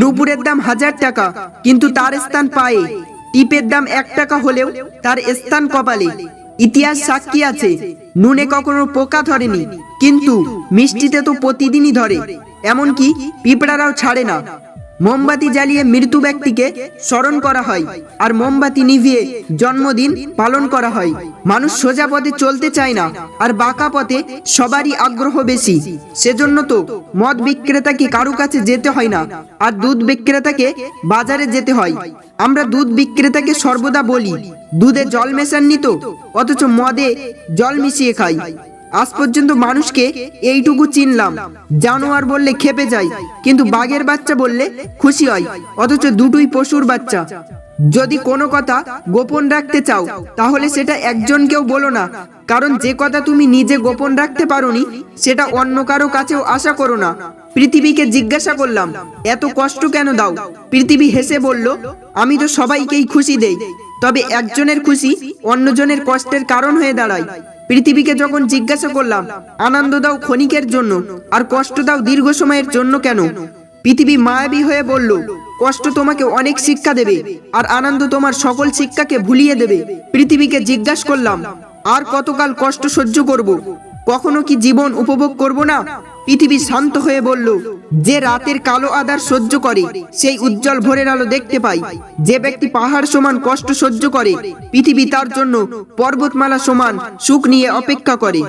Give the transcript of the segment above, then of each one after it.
নুপুরের দাম হাজার টাকা, কিন্তু তার স্থান পায়ে। টিপের দাম এক টাকা হলেও তার স্থান কপালে। ইতিহাস সাক্ষী আছে, নুনে কখনো পোকা ধরেনি, কিন্তু মিষ্টিতে তো প্রতিদিনই ধরে। এমনকি পিঁপড়ারাও ছাড়ে না। মোমবাতি জ্বালিয়ে মৃত্যু ব্যক্তিকে স্মরণ করা হয় আর মোমবাতি নিভিয়ে জন্মদিন পালন করা হয়। মানুষ সোজা পথে চলতে চায় না আর বাঁকা পথে সবারই আগ্রহ বেশি। সেজন্য তো মদ বিক্রেতাকে কারও কাছে যেতে হয় না আর দুধ বিক্রেতাকে বাজারে যেতে হয়। আমরা দুধ বিক্রেতাকে সর্বদা বলি, দুধে জল মেশাননি তো, অথচ মদে জল মিশিয়ে খাই। আজ পর্যন্ত মানুষকে এইটুকু চিনলাম। জানোয়ার বললে খেপে যায় কিন্তু বাঘের বাচ্চা বললে খুশি হয়, অথচ দুটোই পশুর বাচ্চা। যদি কোনো কথা গোপন রাখতে চাও, তাহলে সেটা একজনকেও বলো না, কারণ যে কথা তুমি নিজে গোপন রাখতে পারোনি, সেটা অন্য কারও কাছেও আশা করো না। পৃথিবীকে জিজ্ঞাসা করলাম, এত কষ্ট কেন দাও? পৃথিবী হেসে বলল, আমি তো সবাইকেই খুশি দেই, তবে একজনের খুশি অন্যজনের কষ্টের কারণ হয়ে দাঁড়ায়। পৃথিবীকে যখন জিজ্ঞাসা করলাম, আনন্দ দাও ক্ষণিকের জন্য আর কষ্ট দাও দীর্ঘ সময়ের জন্য কেন? পৃথিবী মায়াবী হয়ে বলল, কষ্ট তোমাকে অনেক শিক্ষা দেবে আর আনন্দ তোমার সকল শিক্ষাকে ভুলিয়ে দেবে। পৃথিবীকে জিজ্ঞাসা করলাম, আর কতকাল কষ্ট সহ্য করব? কখনো কি জীবন উপভোগ করব না? পৃথিবী শান্ত হয়ে বলল, যে রাতের কালো আদার সহ্য করে, সেই উজ্জ্বল ভোরের আলো দেখতে পাই। যে ব্যক্তি পাহাড় সমান কষ্ট সহ্য করে, পৃথিবী তার জন্য পর্বতমালা সমান সুখ নিয়ে অপেক্ষা করে।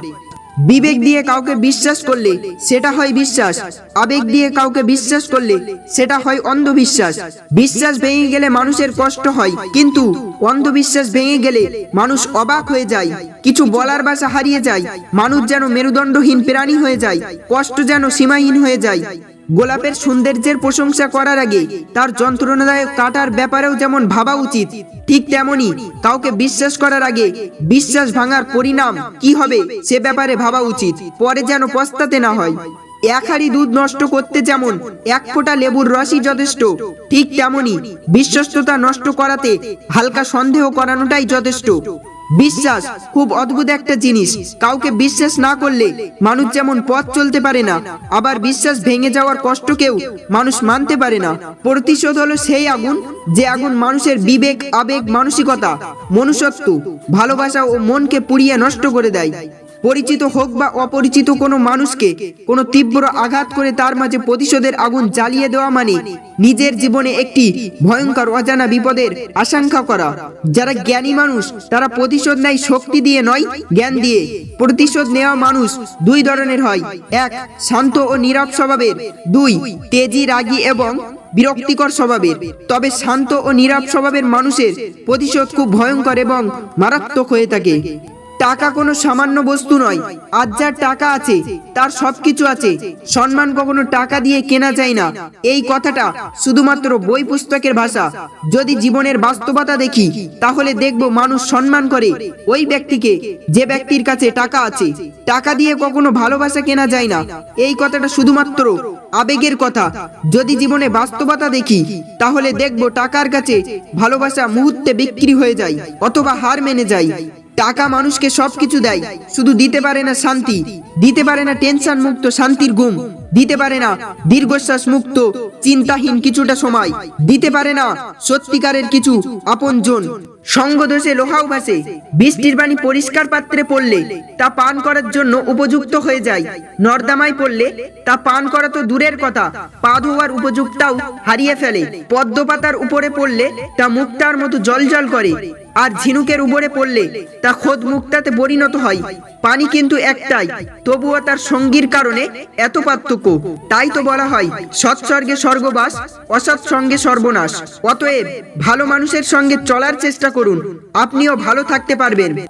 বিবেক দিয়ে কাউকে বিশ্বাস করলে সেটা হয় বিশ্বাস। আবেগ দিয়ে কাউকে বিশ্বাস করলে সেটা হয় অন্ধবিশ্বাস। বিশ্বাস ভেঙে গেলে মানুষের কষ্ট হয়, কিন্তু অন্ধবিশ্বাস ভেঙে গেলে মানুষ অবাক হয়ে যায়, কিছু বলার বাসা হারিয়ে যায়, মানুষ যেন মেরুদণ্ডহীন প্রাণী হয়ে যায়, কষ্ট যেন সীমাহীন হয়ে যায়। গোলাপের সৌন্দর্যের প্রশংসা করার আগে তার যন্ত্রণাদায়ক কাটার ব্যাপারেও যেমন ভাবা উচিত, ঠিক তেমনি কাউকে বিশ্বাস করার আগে বিশ্বাস ভাঙার পরিণাম কি হবে সে ব্যাপারে ভাবা উচিত, পরে যেন পস্তাতে না হয়। এক হাড়ি দুধ নষ্ট করতে যেমন এক ফোঁটা লেবুর রসই যথেষ্ট, ঠিক তেমনি বিশ্বস্ততা নষ্ট করাতে হালকা সন্দেহ করানোটাই যথেষ্ট। বিশ্বাস খুব অদ্ভুত একটা জিনিস। কাউকে বিশ্বাস না করলে মানুষ যেমন পথ চলতে পারে না, আবার বিশ্বাস ভেঙে যাওয়ার কষ্টকেও মানুষ মানতে পারে না। প্রতিশোধ হলো সেই আগুন, যে আগুন মানুষের বিবেক, আবেগ, মানসিকতা, মনুষ্যত্ব, ভালোবাসা ও মনকে পুড়িয়ে নষ্ট করে দেয়। পরিচিত হোক বা অপরিচিত কোনো মানুষকে কোনো তীব্র আঘাত করে তার মাঝে প্রতিশোধের আগুন জ্বালিয়ে দেওয়া মানে নিজের জীবনে একটি ভয়ঙ্কর অজানা বিপদের আশঙ্কা করা। যারা জ্ঞানী মানুষ, তারা প্রতিশোধ নেয় শক্তি দিয়ে নয়, জ্ঞান দিয়ে। প্রতিশোধ নেওয়া মানুষ দুই ধরনের হয়। এক, শান্ত ও নীরব স্বভাবের। দুই, তেজি, রাগী এবং বিরক্তিকর স্বভাবের। তবে শান্ত ও নীরব স্বভাবের মানুষের প্রতিশোধ খুব ভয়ঙ্কর এবং মারাত্মক হয়ে থাকে। টাকা কোনো সামান্য বস্তু নয়। আজ যার টাকা আছে, তার সবকিছু আছে। সম্মান কখনো টাকা দিয়ে কেনা যায় না। এই কথাটা শুধুমাত্র বই পুস্তকের ভাষা। যদি জীবনের বাস্তবতা দেখি, তাহলে দেখব মানুষ সম্মান করে। ওই ব্যক্তিকে যে ব্যক্তির কাছে টাকা আছে, টাকা দিয়ে কখনো ভালোবাসা কেনা যায় না। এই কথাটা শুধুমাত্র আবেগের কথা। যদি জীবনে বাস্তবতা দেখি, তাহলে দেখব টাকার কাছে ভালোবাসা মুহূর্তে বিক্রি হয়ে যায়, অথবা হার মেনে যায়। টাকা মানুষকে সবকিছু দেয়। শুধু দিতে পারে না শান্তি। দিতে পারে না টেনশন মুক্ত শান্তির ঘুম। দিতে পারে না দীর্ঘশ্বাস মুক্ত, চিন্তাহীন কিছুটা সময়। দিতে পারে না সত্যিকারের কিছু আপন জন সঙ্গ দোষে লোহাও ভাসে। বৃষ্টির পানি পরিষ্কার পাত্রে পড়লে তা পান করার জন্য উপযুক্ত হয়ে যায়। নর্দামায় পড়লে তা পান করা তো দূরের কথা। পা ধোয়ার উপযুক্তটাও হারিয়ে ফেলে। পদ্ম পাতার উপরে পড়লে তা মুক্তার মতো জলজল করে। আর ঝিনুকের উপরে পড়লে তা খোদ মুক্তাতে পরিণত হয়। পানি কিন্তু একটাই, তবুও তার সঙ্গীর কারণে এত পার্থক্য। তাই তো বলা হয়, সৎসর্গে স্বর্গবাস, অসৎ সঙ্গে সর্বনাশ। অতএব ভালো মানুষের সঙ্গে চলার চেষ্টা করুন। আপনিও ভালো থাকতে পারবেন।